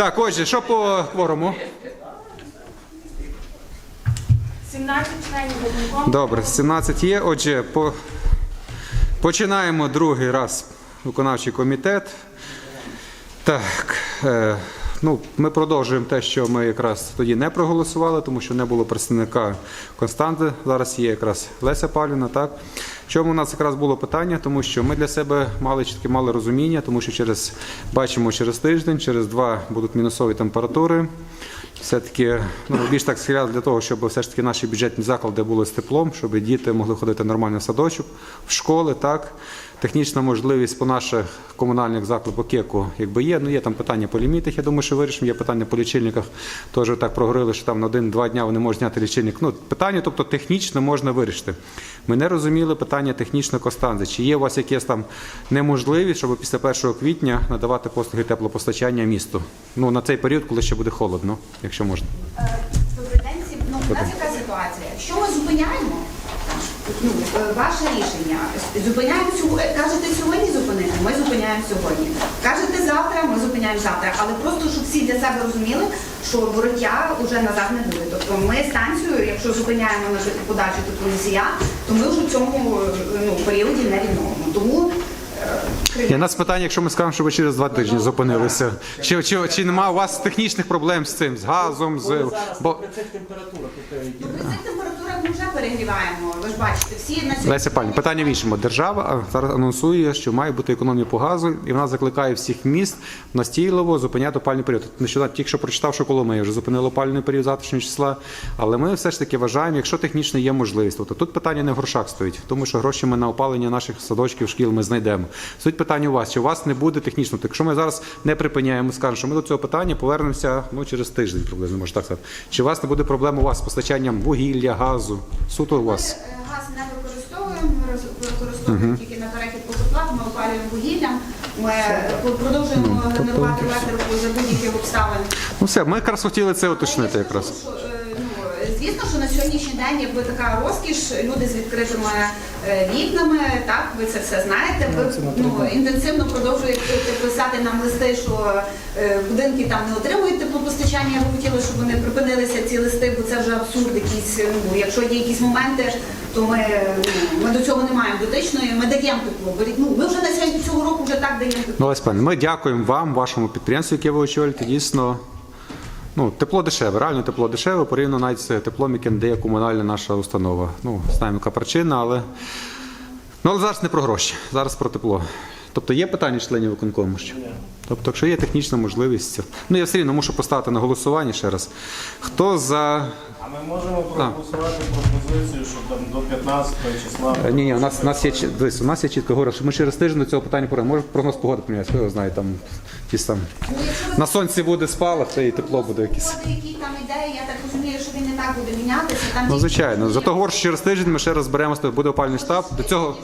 Так, отже, що по кворуму? 17 членів виконкому. Добре, 17 є. Отже, по... починаємо другий раз виконавчий комітет. Так, е, ну, ми продовжуємо те, що ми якраз тоді не проголосували, тому що не було представника Константи. Зараз є якраз Леся Павлівна. Так. Чому у нас якраз було питання? Тому що ми для себе мали чітке мали розуміння, тому що через бачимо через тиждень, через два будуть мінусові температури. Все-таки ну, більш так схиляли для того, щоб все ж таки наші бюджетні заклади були з теплом, щоб діти могли ходити нормально в садочок, в школи, так. Технічна можливість по наших комунальних закладах КЕКу якби є. Ну є там питання по лімітах, я думаю, що вирішимо. Є питання по лічильниках. Теж так проговорили, що там на один-два дня вони можуть зняти лічильник. Ну, питання, тобто технічно можна вирішити. Ми не розуміли питання технічно Костанзи. Чи є у вас якась там неможливість, щоб після 1 квітня надавати послуги теплопостачання місту? Ну на цей період, коли ще буде холодно, якщо можна. Е, Добрий день. Ну, у нас яка ситуація? Якщо ми зупиняємо, ну, е, ваше рішення, зупиняємо сьогодні, кажете сьогодні зупинити, ми зупиняємо сьогодні. Кажете завтра, ми зупиняємо завтра. Але просто, щоб всі для себе розуміли, що вороття вже назад не буде. Тобто ми станцію, якщо зупиняємо на подачу теплоносія, то ми вже в цьому е, ну, періоді не відновимо. Тому Є нас питання, якщо ми скажемо, що ви через два тижні зупинилися. Чи, чи, чи немає у вас технічних проблем з цим, з газом, з Зараз бо при цих температурах, ну, при цих температурах ми вже перегріваємо. Ви ж бачите, всі на. Леся Пані, питання в іншому. Держава а, зараз анонсує, що має бути економія по газу, і вона закликає всіх міст настійливо зупиняти опальний період. От Нещодавно тільки що прочитав, що Коломия вже зупинила опальний період завтрашнього числа. Але ми все ж таки вважаємо, якщо технічно є можливість, тобто тут питання не в грошах стоїть, тому що гроші ми на опалення наших садочків, шкіл ми знайдемо. Суть питання у вас, чи у вас не буде технічно. Так якщо ми зараз не припиняємо, скажемо, що ми до цього питання повернемося ну через тиждень, приблизно можна так сказати. Чи у вас не буде проблем у вас з постачанням вугілля, газу? Суто у вас. Е, Газ не використовуємо, ми роз- використовуємо тільки на перехід по котлах, ми опалюємо вугіллям, ми е, продовжуємо генерувати електрику за будь-яких обставин. Ну все, ми якраз хотіли це уточнити якраз. кажу, що, е, ну, Звісно, що на сьогоднішній день якби така розкіш, люди з відкритими е, вікнами, так, ви це все знаєте. Ви ну, інтенсивно продовжуєте писати нам листи, що е, будинки там не отримують теплопостачання. Я би хотіла, щоб вони припинилися ці листи, бо це вже абсурд якийсь. Ну, якщо є якісь моменти, то ми, ну, ми до цього не маємо дотичної, ми даємо тепло. Бо, Ну, ми вже на сьогодні цього року вже так даємо тепло. Ну, Пане, ми дякуємо вам, вашому підприємству, яке ви очолюєте. Дійсно, ну, тепло дешеве, реально тепло дешеве, порівняно навіть з теплом, яке дає комунальна наша установа. Ну, знаємо, яка причина, але. Ну, але зараз не про гроші, зараз про тепло. Тобто є питання членів виконкому ще? Тобто, якщо є технічна можливість, ну я все рівно мушу поставити на голосування ще раз. Хто за. А ми можемо проголосувати пропозицію, щоб там до 15 числа. Е, Ні, ні, у нас, у нас є чіт- дивись, у нас є чітко говорить, що ми через тиждень до цього питання повернемо. Може прогноз погоди помінятися, хто його знає, там якісь там. Ну, На сонці буде спалах, та і тепло буде якесь. Який там ідея, я так розумію, що він не так буде мінятися. Там Ну, звичайно. Зато говорю, що через тиждень ми ще раз зберемося, буде опалювальний штаб. До цього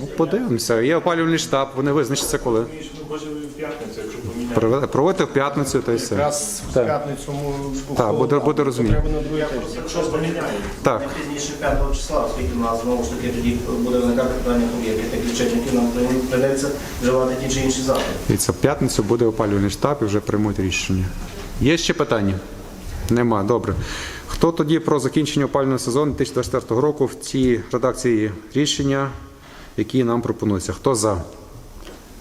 тиждень. подивимося. Є опалювальний штаб, вони визначаться коли. Ми ж ми хочемо в п'ятницю, якщо поміняти. Проведе- Проводити в п'ятницю, то й все. Якраз в Так. п'ятницю му- Так, буде- буде розуміння. Треба на другий тиждень. Якщо поміняємо, Так. не пізніше 5 числа, оскільки в нас знову ж таки тоді буде виникати питання по яких лічильників нам прийдеться вживати ті чи інші заходи. Дивіться, в п'ятницю буде опалювальний штаб і вже приймуть рішення. Є ще питання? Нема. Добре. Хто тоді про закінчення опалювального сезону 2024 року в цій редакції рішення, які нам пропонуються? Хто за?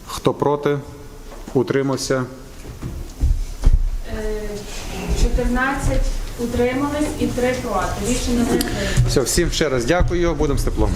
Хто проти? Утримався? Е, 14 утримались і 3 проти. Рішення не прийнято. Все, всім ще раз дякую. Будемо з теплом.